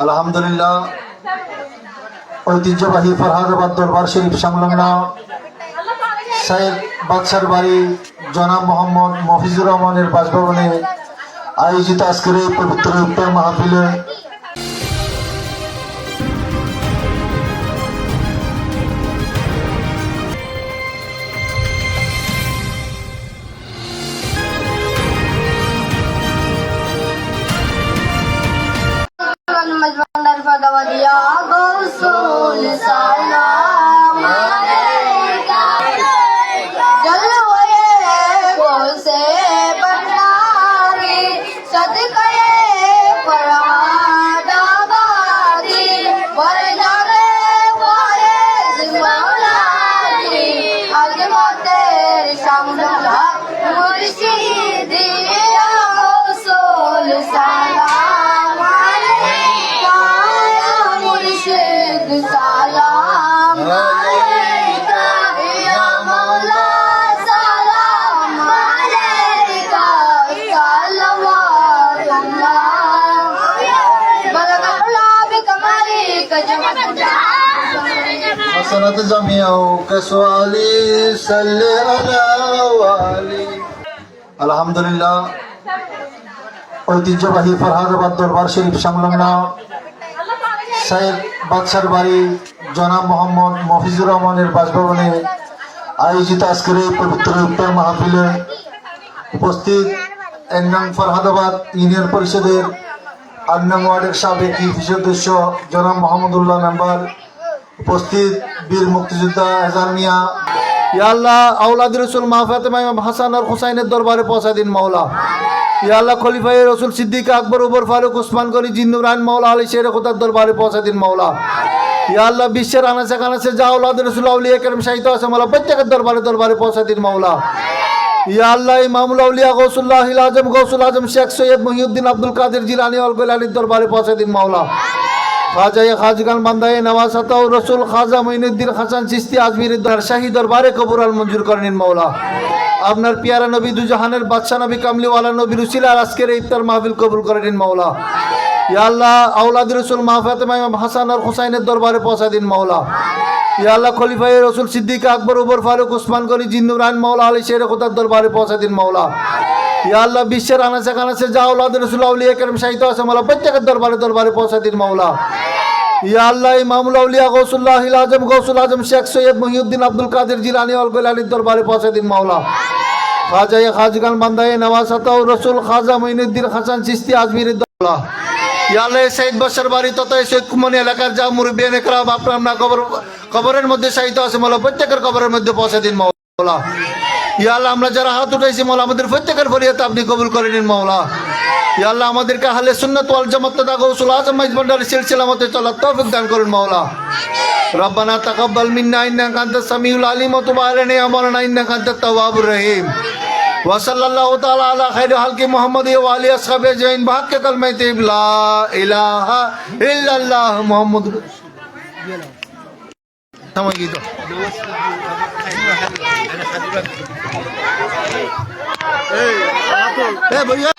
আলহামদুলিল্লাহ, ঐতিহ্যবাহী ফরহাদাবাদ দরবার শরীফ সংলগ্ন সাইদ বাদশার বাড়ি জনাব মোহাম্মদ মফিজুর রহমানের বাসভবনে আয়োজিত আজকের এই পবিত্র উত্তর মাহফিলে মজমন্দার ফদাওয়াদিয়া গৌসুল সালাম حسنة جميع كسؤالي صل على والي আলহামদুলিল্লাহ ঐতিহ্যবাহী ফরহাদাবাদ দরবার শরীফ সংলগ্ন সাইদ বাদশার বাড়ি জনাব মোহাম্মদ মফিজুর রহমানের বাসভবনে আয়োজিত আজকের এই পবিত্র উত্তর মাহফিলে উপস্থিত এক নং ফরহাদাবাদ ইউনিয়ন পরিষদের আট নং ওয়ার্ডের সাবেক ইউপি সদস্য জনাব মোহাম্মদুল্লাহ নাম্বার উপস্থিত বীর মুক্তিযোদ্ধা এজার মিয়া। ইয়া আল্লাহ আউলাদ রসুল মা ফাতেমা ইমাম হাসান আর হুসাইনের দরবারে পৌঁছা দিন মাওলা। আল্লাহ খলিফাই রসুল সিদ্দিক আকবর উবর ফারুক, উসমান গনি, জিন্নুর রান মাওলা আলী শের খোদার দরবারে পৌঁছা দিন মাওলা। আল্লাহ, বিশ্বের আনাচে কানাচে যা আউলাদ রসুল, আউলিয়া কেরম সাহিত্য আছে মাওলা, প্রত্যেকের দরবারে দরবারে পৌঁছা দিন মাওলা। ইয়া আল্লাহ, ইমামুল আউলিয়া গৌসুল্লাহ আজম, গৌসুল আজম শেখ সৈয়দ মহিউদ্দিন আব্দুল কাদের জিলানি অল গোলানির দরবারে পৌঁছা দিন মাওলা। খাজা খাজগান বান্দায় নওয়াজ আতাউ রসুল খাজা মঈনুদ্দিন হাসান চিস্তি আজমির শাহী দরবারে কবুর আল মঞ্জুর করেন মাওলা। আপনার পিয়ারা নবী দুজাহানের বাদশাহ নবী কামলিওয়ালা নবী রুসিলার আজকের ইফতার মাহফিল কবুল করে নিন মাওলা। ইয়া আল্লাহ আউলাদ রসুল মা ফাতেমা ইমাম হাসান আর হুসাইনের দরবারে পৌঁছা দিন মাওলা। ইয়া আল্লাহ খলিফাই রসুল সিদ্দিক আকবর উবর ফারুক, উসমান গনি, জিন্নুর রান মাওলা আলী শের খোদার দরবারে পৌঁছা দিন মাওলা। আল্লাহ, বিশ্বের আনাচে কানাচে যা আউলাদ রসুল, আউলিয়া কেরম সাহিত্য আছে, মাওলা, প্রত্যেকের দরবারে দরবারে পৌঁছা দিন, মাওলা। ইয়া আল্লাহ, ইমামুল আউলিয়া গৌসুল্লাহ আজম, গৌসুল আজম শেখ সৈয়দ মহিউদ্দিন আব্দুল কাদের জিলানি অল গোলানির দরবারে পৌঁছে দিন, মাওলা। খাজা খাজগান বান্দায় নওয়াজ আতাউ রসুল খাজা মঈনুদ্দিন হাসান চিস্তি আজমিরের দরবার। ইয়া আল্লাহ, এই সাইদ বাসার বাড়ি তথা শেখ কুমনি এলাকার যা মুরব্বী একরাম আপনার কবর কবরের মধ্যে সাহিত্য আছে, মাওলা, প্রত্যেকের কবরের মধ্যে পৌঁছে দিন, মাওলা। ইয়া আল্লাহ আমরা যারা হাত উঠাইছি মাওলা আমাদের প্রত্যেকের ফরিয়াত আপনি কবুল করে নিন মাওলা ইয়া আল্লাহ আমাদেরকে হালে সুন্নাত ওয়াল জামাত দা গৌসুল আজম মাইজ ভান্ডারের সিলসিলা মতে চলার তৌফিক দান করুন মাওলা ربنا تقبل منا انك انت السميع العليم وتب علينا يا مولانا انك انت التواب الرحيم وصلى الله تعالى على خير خلق محمد وعلى اصحابه اجمعين بحق كلمه لا اله الا الله محمد সময় Hey, hey, भैया